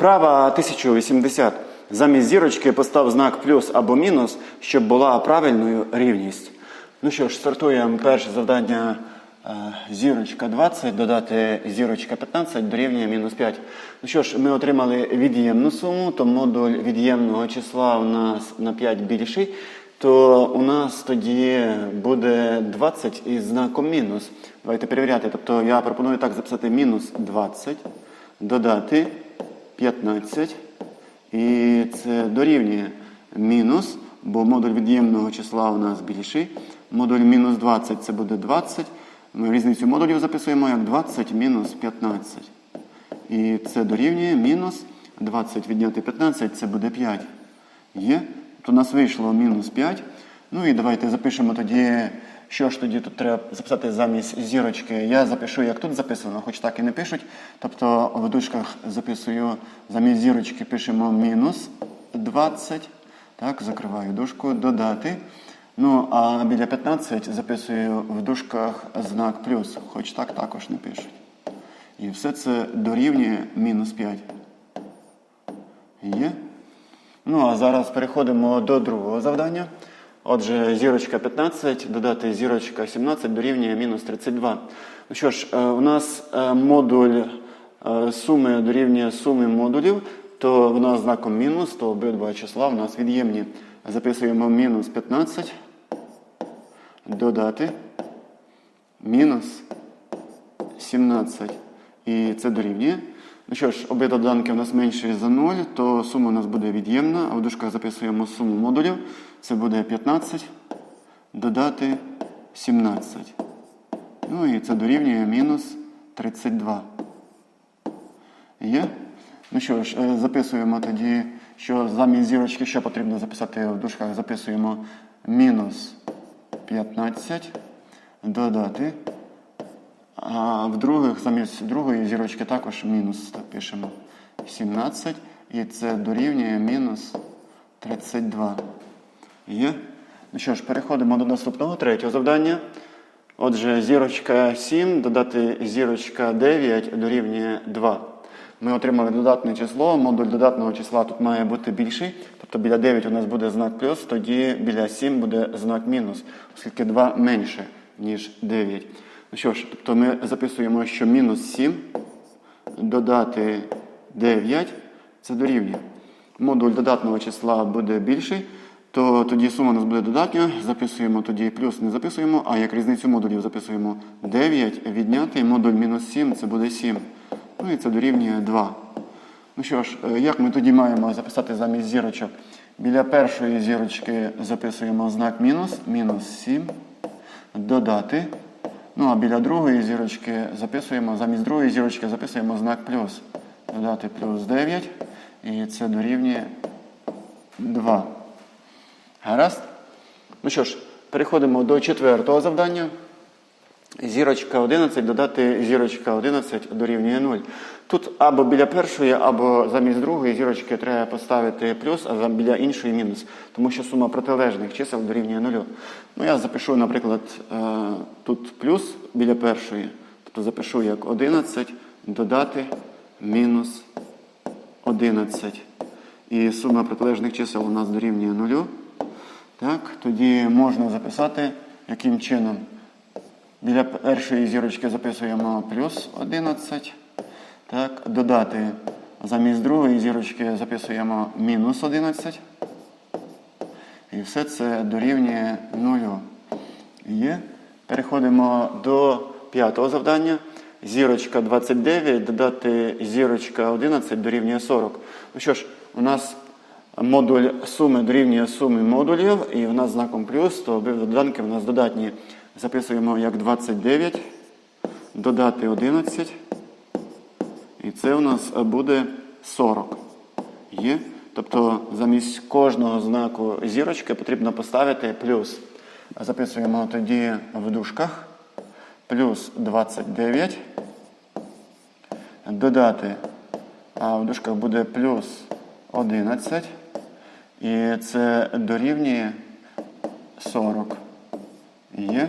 Вправа 1080. Замість зірочки постав знак плюс або мінус, щоб була правильною рівність. Ну що ж, стартуємо перше завдання е, зірочка 20, додати зірочка 15 дорівнює мінус 5. Ну що ж, ми отримали від'ємну суму, то модуль від'ємного числа у нас на 5 більший, то у нас тоді буде 20 із знаком мінус. Давайте перевіряти. Тобто я пропоную так записати мінус 20, додати 15. І це дорівнює мінус, бо модуль від'ємного числа у нас більший. Модуль мінус 20 це буде 20. Ми різницю модулів записуємо як 20 мінус 15. І це дорівнює мінус 20 відняти 15, це буде 5. Є? То у нас вийшло мінус 5. Ну і давайте запишемо тоді, що ж тоді тут треба записати замість зірочки. Я запишу, як тут записано, хоч так і не пишуть. Тобто в дужках записую замість зірочки пишемо мінус 20. Так, закриваю дужку, додати. Ну, а біля 15 записую в дужках знак плюс, хоч так також не пишуть. І все це дорівнює мінус 5. Є? Ну, а зараз переходимо до другого завдання. Отже, зірочка 15, додати зірочка 17 дорівнює мінус 32. Ну що ж, е, у нас е, модуль е, суми дорівнює суми модулів, то в нас знаком мінус, то обидва числа в нас від'ємні. Записуємо мінус 15, додати мінус 17. І це дорівнює. Ну що ж, обидва доданки у нас менші за 0, то сума у нас буде від'ємна, а в дужках записуємо суму модулів. Це буде 15, додати 17. Ну і це дорівнює мінус 32. Є? Ну що ж, е, записуємо тоді, що замість зірочки що потрібно записати в дужках, записуємо мінус 15, додати. А в других, замість другої зірочки також мінус так пишемо 17. І це дорівнює мінус 32. Є? Ну що ж, переходимо до наступного третього завдання. Отже, зірочка 7, додати зірочка 9 дорівнює 2. Ми отримали додатне число, модуль додатного числа тут має бути більший. Тобто біля 9 у нас буде знак плюс, тоді біля 7 буде знак мінус, оскільки 2 менше, ніж 9. Ну що ж, тобто ми записуємо, що мінус 7 додати 9 це дорівнює. Модуль додатного числа буде більший, то тоді сума у нас буде додатня. Записуємо тоді плюс не записуємо, а як різницю модулів записуємо 9 відняти, модуль мінус 7 це буде 7. Ну і це дорівнює 2. Ну що ж, е, як ми тоді маємо записати замість зірочок? Біля першої зірочки записуємо знак мінус, мінус 7, додати. Ну а біля другої зірочки записуємо, замість другої зірочки записуємо знак плюс. Додати плюс 9. І це дорівнює 2. Гаразд? Ну що ж, переходимо до четвертого завдання. Зірочка 11 додати зірочка 11 дорівнює 0. Тут або біля першої, або замість другої зірочки треба поставити плюс, а біля іншої мінус. Тому що сума протилежних чисел дорівнює 0. Ну, я запишу, наприклад, е, тут плюс біля першої. Тобто запишу як 11 додати мінус 11. І сума протилежних чисел у нас дорівнює 0. Так, тоді можна записати яким чином. Біля першої зірочки записуємо плюс 11. Так, додати замість другої зірочки записуємо мінус 11. І все це дорівнює 0. Є. Переходимо до п'ятого завдання. Зірочка 29, додати зірочка 11 дорівнює 40. Ну що ж, у нас модуль суми дорівнює сумі модулів, і в нас знаком плюс, то обидва доданки в нас додатні. Записуємо як 29, додати 11. І це у нас буде 40. Є? Тобто замість кожного знаку зірочки потрібно поставити плюс. Записуємо тоді в дужках. Плюс 29. Додати. А в дужках буде плюс 11. І це дорівнює 40. Є.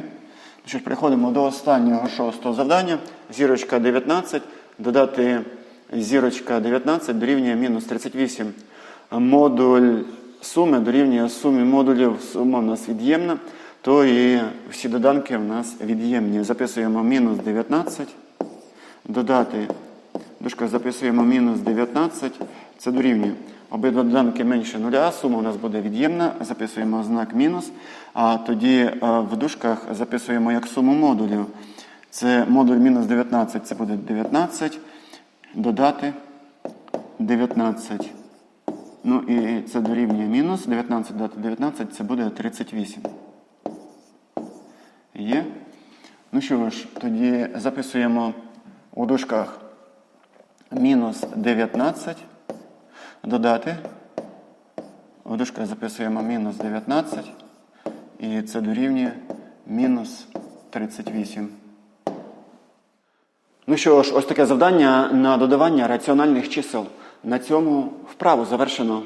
Що ж, переходимо до останнього шостого завдання. Зірочка 19. Додати зірочка 19 дорівнює мінус 38. Модуль суми дорівнює сумі модулів. Сума в нас від'ємна, то і всі доданки в нас від'ємні. Записуємо мінус 19. Додати, в записуємо мінус 19. Це дорівнює. Обидва доданки менше нуля, сума у нас буде від'ємна, записуємо знак мінус, а тоді е, в дужках записуємо як суму модулів. Це модуль мінус 19, це буде 19, додати 19. Ну і це дорівнює мінус 19 додати 19, це буде 38. Є. Ну що ж, тоді записуємо у дужках мінус 19 додати. Дужках записуємо мінус 19. І це дорівнює мінус 38. Ну що ж, ось таке завдання на додавання раціональних чисел. На цьому вправу завершено.